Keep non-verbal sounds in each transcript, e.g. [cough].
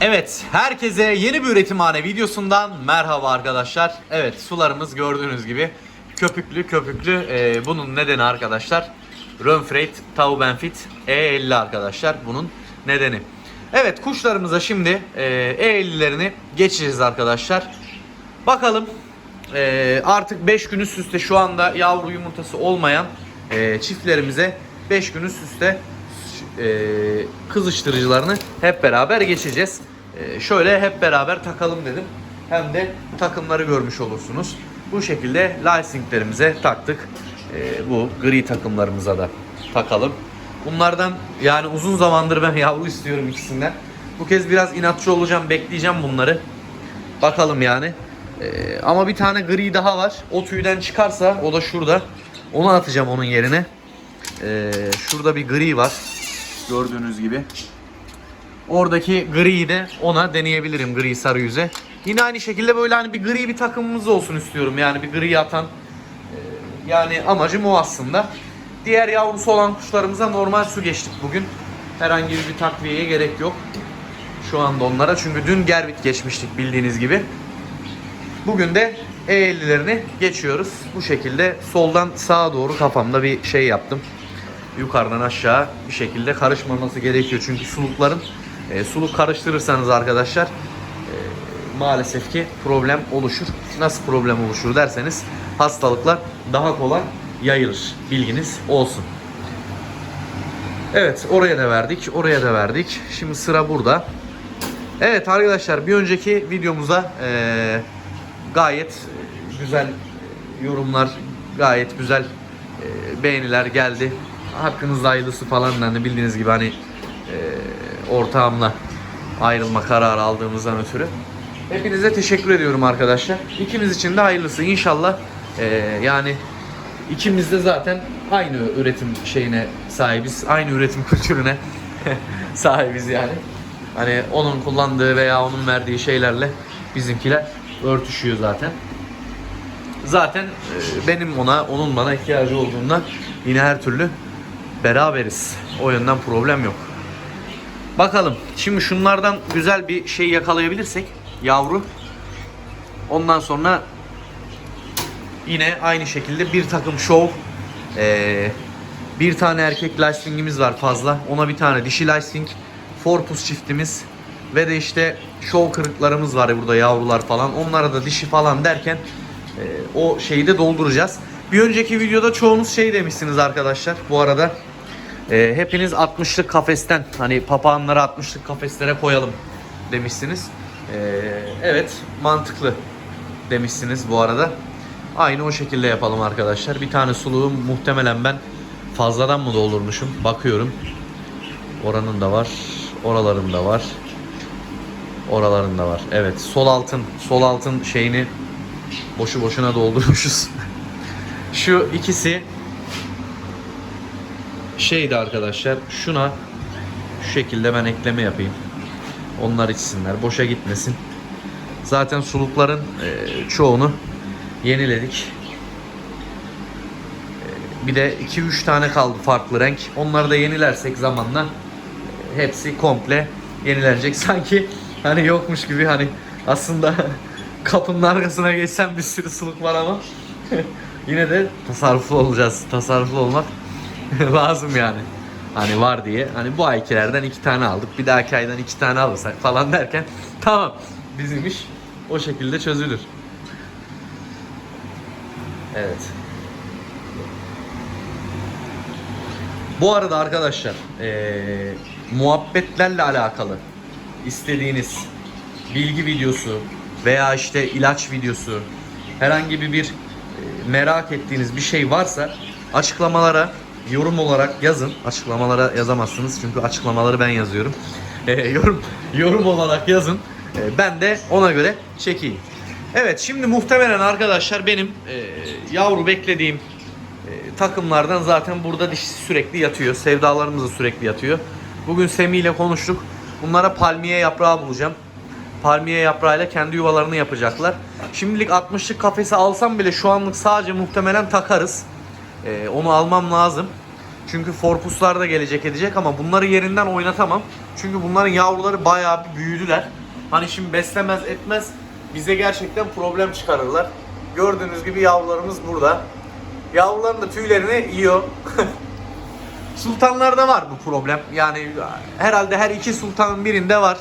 Evet, herkese yeni bir üretimhane videosundan merhaba arkadaşlar. Evet, sularımız gördüğünüz gibi köpüklü köpüklü. Ee, bunun nedeni arkadaşlar Rönfreight Taubenfit E50 arkadaşlar bunun nedeni. Evet, kuşlarımıza şimdi e, E50'lerini geçeceğiz arkadaşlar. Bakalım e, artık 5 gün üst üste şu anda yavru yumurtası olmayan e, çiftlerimize 5 gün üst üste e, kızıştırıcılarını hep beraber geçeceğiz. E, şöyle hep beraber takalım dedim. Hem de takımları görmüş olursunuz. Bu şekilde licensinglerimize taktık. E, bu gri takımlarımıza da takalım. Bunlardan yani uzun zamandır ben [laughs] yavru istiyorum ikisinden. Bu kez biraz inatçı olacağım, bekleyeceğim bunları. Bakalım yani. Ee, ama bir tane gri daha var. O tüyden çıkarsa o da şurada. Onu atacağım onun yerine. Ee, şurada bir gri var. Gördüğünüz gibi. Oradaki griyi de ona deneyebilirim gri sarı yüze. Yine aynı şekilde böyle hani bir gri bir takımımız olsun istiyorum. Yani bir gri atan. Ee, yani amacım o aslında. Diğer yavrusu olan kuşlarımıza normal su geçtik bugün. Herhangi bir takviyeye gerek yok. Şu anda onlara. Çünkü dün Gervit geçmiştik bildiğiniz gibi. Bugün de E50'lerini geçiyoruz. Bu şekilde soldan sağa doğru kafamda bir şey yaptım. Yukarıdan aşağı bir şekilde karışmaması gerekiyor. Çünkü sulukların e, suluk karıştırırsanız arkadaşlar e, maalesef ki problem oluşur. Nasıl problem oluşur derseniz hastalıklar daha kolay yayılır. Bilginiz olsun. Evet oraya da verdik. Oraya da verdik. Şimdi sıra burada. Evet arkadaşlar bir önceki videomuza eee, gayet güzel yorumlar, gayet güzel eee, beğeniler geldi. Hakkınızda hayırlısı falan hani bildiğiniz gibi hani eee, ortağımla ayrılma kararı aldığımızdan ötürü. Hepinize teşekkür ediyorum arkadaşlar. İkimiz için de hayırlısı inşallah. eee, yani ikimiz de zaten aynı üretim şeyine sahibiz. Aynı üretim kültürüne [laughs] sahibiz yani. Hani onun kullandığı veya onun verdiği şeylerle bizimkiler örtüşüyor zaten. Zaten e, benim ona, onun bana ihtiyacı olduğunda yine her türlü beraberiz. O yönden problem yok. Bakalım. Şimdi şunlardan güzel bir şey yakalayabilirsek yavru. Ondan sonra yine aynı şekilde bir takım şov ee, bir tane erkek lastingimiz var fazla. Ona bir tane dişi lasting. Forpus çiftimiz. Ve de işte şov kırıklarımız var burada yavrular falan. Onlara da dişi falan derken e, o şeyi de dolduracağız. Bir önceki videoda çoğunuz şey demişsiniz arkadaşlar. Bu arada e, hepiniz 60'lık kafesten hani papağanları 60'lık kafeslere koyalım demişsiniz. E, evet mantıklı demişsiniz bu arada. Aynı o şekilde yapalım arkadaşlar. Bir tane suluğum muhtemelen ben fazladan mı doldurmuşum? Bakıyorum. Oranın da var. Oraların da var. Oraların da var. Evet. Sol altın. Sol altın şeyini boşu boşuna doldurmuşuz. [laughs] Şu ikisi şeydi arkadaşlar. Şuna şu şekilde ben ekleme yapayım. Onlar içsinler. Boşa gitmesin. Zaten sulukların e, çoğunu yeniledik. E, Bir de 2-3 tane kaldı farklı renk. Onları da yenilersek zamanla e, hepsi komple yenilenecek. [laughs] Sanki hani yokmuş gibi hani aslında [laughs] kapının arkasına geçsem bir sürü suluk var ama [laughs] yine de tasarruflu olacağız. Tasarruflu olmak [laughs] lazım yani. Hani var diye. Hani bu aykilerden iki tane aldık. Bir dahaki aydan iki tane alırsak falan derken tamam bizim iş o şekilde çözülür. Evet. Bu arada arkadaşlar eee, muhabbetlerle alakalı istediğiniz bilgi videosu veya işte ilaç videosu herhangi bir bir merak ettiğiniz bir şey varsa açıklamalara yorum olarak yazın. Açıklamalara yazamazsınız çünkü açıklamaları ben yazıyorum. [laughs] E, yorum yorum olarak yazın. E, ben de ona göre çekeyim. Evet şimdi muhtemelen arkadaşlar benim e, yavru beklediğim e, takımlardan zaten burada dişisi sürekli yatıyor. Sevdalarımız da sürekli yatıyor. Bugün Semih ile konuştuk. Bunlara palmiye yaprağı bulacağım. Palmiye yaprağıyla kendi yuvalarını yapacaklar. Şimdilik 60'lık kafesi alsam bile şu anlık sadece muhtemelen takarız. E, onu almam lazım. Çünkü forpuslar da gelecek edecek ama bunları yerinden oynatamam. Çünkü bunların yavruları bayağı bir büyüdüler. Hani şimdi beslemez etmez bize gerçekten problem çıkarırlar. Gördüğünüz gibi yavrularımız burada. Yavruların da tüylerini yiyor. [laughs] Sultanlarda var bu problem. Yani herhalde her iki sultanın birinde var.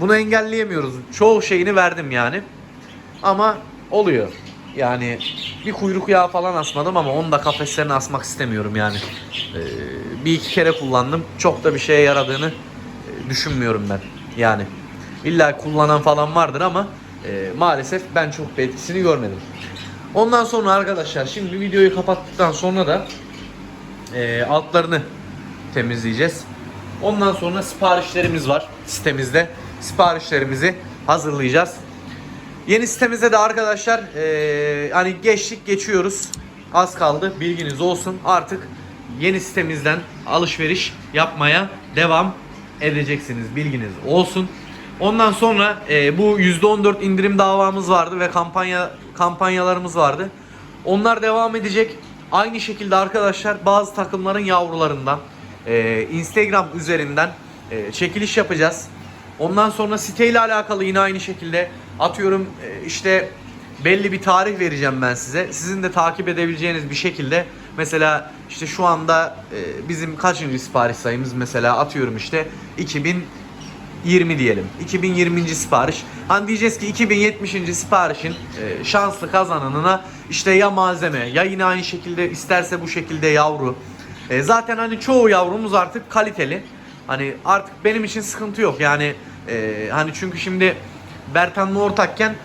Bunu engelleyemiyoruz. Çoğu şeyini verdim yani. Ama oluyor. Yani bir kuyruk yağı falan asmadım ama onu da kafeslerine asmak istemiyorum yani. Ee, bir iki kere kullandım. Çok da bir şeye yaradığını e, düşünmüyorum ben. Yani illa kullanan falan vardır ama e, maalesef ben çok bir etkisini görmedim. Ondan sonra arkadaşlar şimdi videoyu kapattıktan sonra da e, altlarını temizleyeceğiz. Ondan sonra siparişlerimiz var sitemizde. Siparişlerimizi hazırlayacağız. Yeni sitemizde de arkadaşlar e, hani geçtik geçiyoruz. Az kaldı bilginiz olsun. Artık yeni sitemizden alışveriş yapmaya devam edeceksiniz. Bilginiz olsun. Ondan sonra e, bu %14 indirim davamız vardı ve kampanya kampanyalarımız vardı. Onlar devam edecek. Aynı şekilde arkadaşlar bazı takımların yavrularından e, Instagram üzerinden e, çekiliş yapacağız. Ondan sonra siteyle alakalı yine aynı şekilde atıyorum e, işte belli bir tarih vereceğim ben size. Sizin de takip edebileceğiniz bir şekilde mesela işte şu anda e, bizim kaçıncı sipariş sayımız mesela atıyorum işte 2020 diyelim. 2020. sipariş. Hani diyeceğiz ki 2070. siparişin e, şanslı kazananına işte ya malzeme ya yine aynı şekilde isterse bu şekilde yavru. Zaten hani çoğu yavrumuz artık kaliteli. Hani artık benim için sıkıntı yok. Yani e, hani çünkü şimdi Bertan'la ortakken e,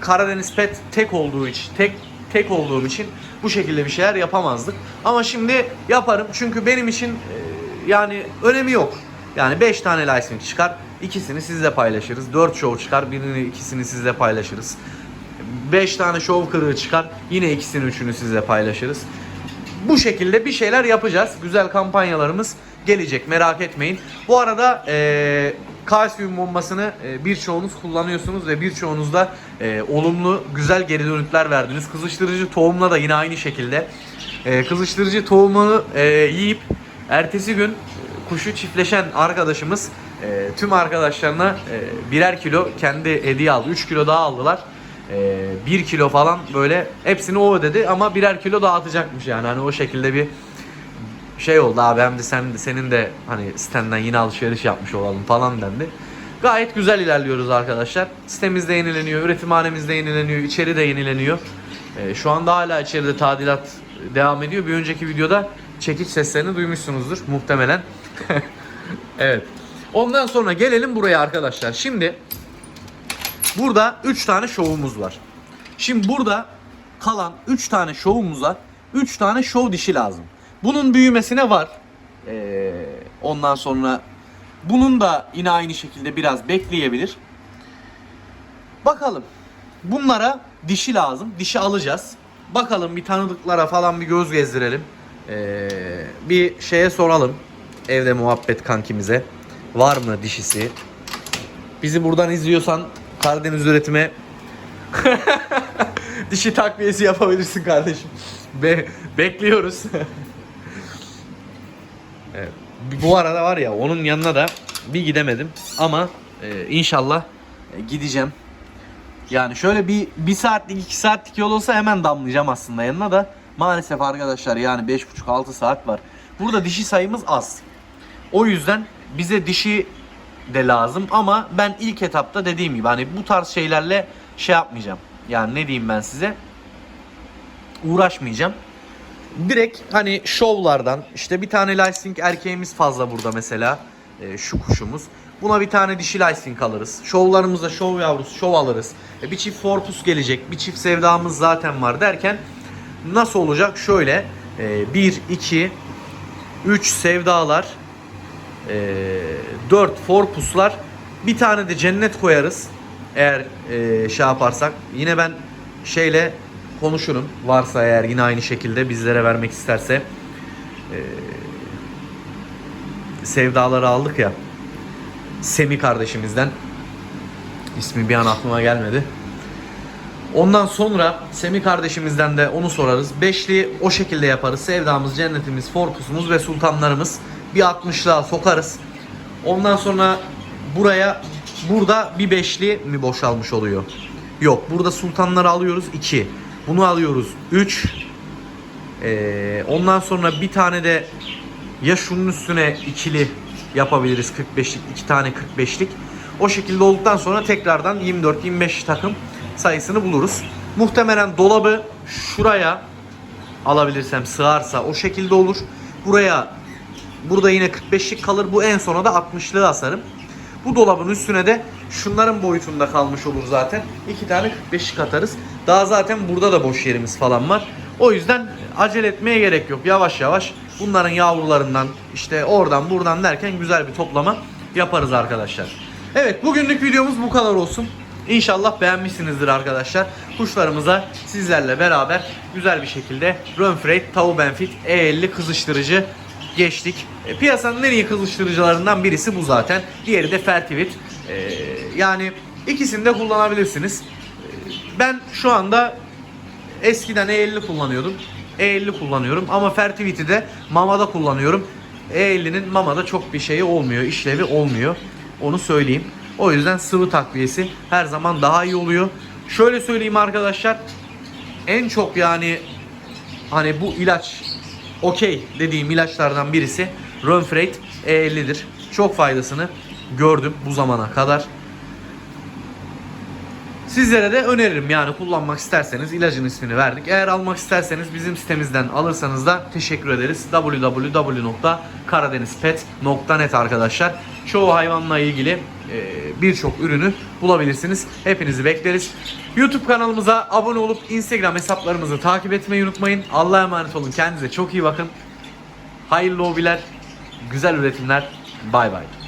Karadeniz Pet tek olduğu için tek tek olduğum için bu şekilde bir şeyler yapamazdık. Ama şimdi yaparım çünkü benim için e, yani önemi yok. Yani 5 tane licensing çıkar, ikisini sizle paylaşırız. 4 show çıkar, birini ikisini sizle paylaşırız. 5 tane show kırığı çıkar, yine ikisini üçünü sizle paylaşırız. Bu şekilde bir şeyler yapacağız. Güzel kampanyalarımız gelecek merak etmeyin. Bu arada e, kalsiyum bombasını e, birçoğunuz kullanıyorsunuz ve birçoğunuz da e, olumlu güzel geri dönütler verdiniz. Kızıştırıcı tohumla da yine aynı şekilde. E, kızıştırıcı tohumunu e, yiyip ertesi gün kuşu çiftleşen arkadaşımız e, tüm arkadaşlarına e, birer kilo kendi hediye aldı. 3 kilo daha aldılar. E, 1 kilo falan böyle hepsini o ödedi ama birer kilo dağıtacakmış yani hani o şekilde bir şey oldu abi hem de sen senin de hani sitenden yine alışveriş yapmış olalım falan dendi. Gayet güzel ilerliyoruz arkadaşlar. Sitemiz de yenileniyor, üretimhanemiz de yenileniyor, içeri de yenileniyor. Ee, şu anda hala içeride tadilat devam ediyor. Bir önceki videoda çekiç seslerini duymuşsunuzdur muhtemelen. [laughs] evet. Ondan sonra gelelim buraya arkadaşlar. Şimdi burada 3 tane şovumuz var. Şimdi burada kalan 3 tane şovumuza 3 tane şov dişi lazım. Bunun büyümesine var. Ee, ondan sonra bunun da yine aynı şekilde biraz bekleyebilir. Bakalım. Bunlara dişi lazım. Dişi alacağız. Bakalım bir tanıdıklara falan bir göz gezdirelim. Ee, bir şeye soralım. Evde muhabbet kankimize. Var mı dişisi? Bizi buradan izliyorsan Karadeniz üretime [laughs] dişi takviyesi yapabilirsin kardeşim. Be bekliyoruz. [laughs] Evet. Bu arada var ya onun yanına da bir gidemedim ama e, inşallah e, gideceğim. Yani şöyle bir bir saatlik iki saatlik yol olsa hemen damlayacağım aslında yanına da maalesef arkadaşlar yani 5,5-6 saat var. Burada dişi sayımız az. O yüzden bize dişi de lazım ama ben ilk etapta dediğim gibi hani bu tarz şeylerle şey yapmayacağım. Yani ne diyeyim ben size uğraşmayacağım direkt hani şovlardan işte bir tane licensing erkeğimiz fazla burada mesela e, şu kuşumuz. Buna bir tane dişi licensing alırız. Şovlarımızda şov yavrusu şov alırız. E, bir çift forpus gelecek. Bir çift sevdamız zaten var derken nasıl olacak? Şöyle 1, 2, 3 sevdalar, 4 forpuslar, bir tane de cennet koyarız. Eğer e, şey yaparsak. Yine ben şeyle konuşurum. Varsa eğer yine aynı şekilde bizlere vermek isterse. Ee, sevdaları aldık ya. Semi kardeşimizden. İsmi bir an aklıma gelmedi. Ondan sonra Semih kardeşimizden de onu sorarız. Beşli o şekilde yaparız. Sevdamız, cennetimiz, forkusumuz ve sultanlarımız bir 60'lığa sokarız. Ondan sonra buraya burada bir beşli mi boşalmış oluyor? Yok. Burada sultanları alıyoruz 2. Bunu alıyoruz 3. Ee, ondan sonra bir tane de ya şunun üstüne ikili yapabiliriz 45'lik iki tane 45'lik. O şekilde olduktan sonra tekrardan 24-25 takım sayısını buluruz. Muhtemelen dolabı şuraya alabilirsem sığarsa o şekilde olur. Buraya burada yine 45'lik kalır. Bu en sona da 60'lığı asarım. Bu dolabın üstüne de şunların boyutunda kalmış olur zaten. İki tane 45'lik atarız. Daha zaten burada da boş yerimiz falan var. O yüzden acele etmeye gerek yok. Yavaş yavaş bunların yavrularından işte oradan buradan derken güzel bir toplama yaparız arkadaşlar. Evet bugünlük videomuz bu kadar olsun. İnşallah beğenmişsinizdir arkadaşlar. Kuşlarımıza sizlerle beraber güzel bir şekilde Rönfreit Tau Benfit E50 kızıştırıcı geçtik. E, piyasanın en iyi kızıştırıcılarından birisi bu zaten. Diğeri de Fertivit. E, yani ikisini de kullanabilirsiniz. Ben şu anda eskiden E50 kullanıyordum. E50 kullanıyorum ama Fertivit'i de Mama'da kullanıyorum. E50'nin Mama'da çok bir şeyi olmuyor, işlevi olmuyor. Onu söyleyeyim. O yüzden sıvı takviyesi her zaman daha iyi oluyor. Şöyle söyleyeyim arkadaşlar. En çok yani hani bu ilaç okey dediğim ilaçlardan birisi Rönfreit E50'dir. Çok faydasını gördüm bu zamana kadar. Sizlere de öneririm yani kullanmak isterseniz ilacın ismini verdik. Eğer almak isterseniz bizim sitemizden alırsanız da teşekkür ederiz. www.karadenizpet.net arkadaşlar. Çoğu hayvanla ilgili e, birçok ürünü bulabilirsiniz. Hepinizi bekleriz. YouTube kanalımıza abone olup Instagram hesaplarımızı takip etmeyi unutmayın. Allah'a emanet olun. Kendinize çok iyi bakın. Hayırlı hobiler, güzel üretimler. Bay bay.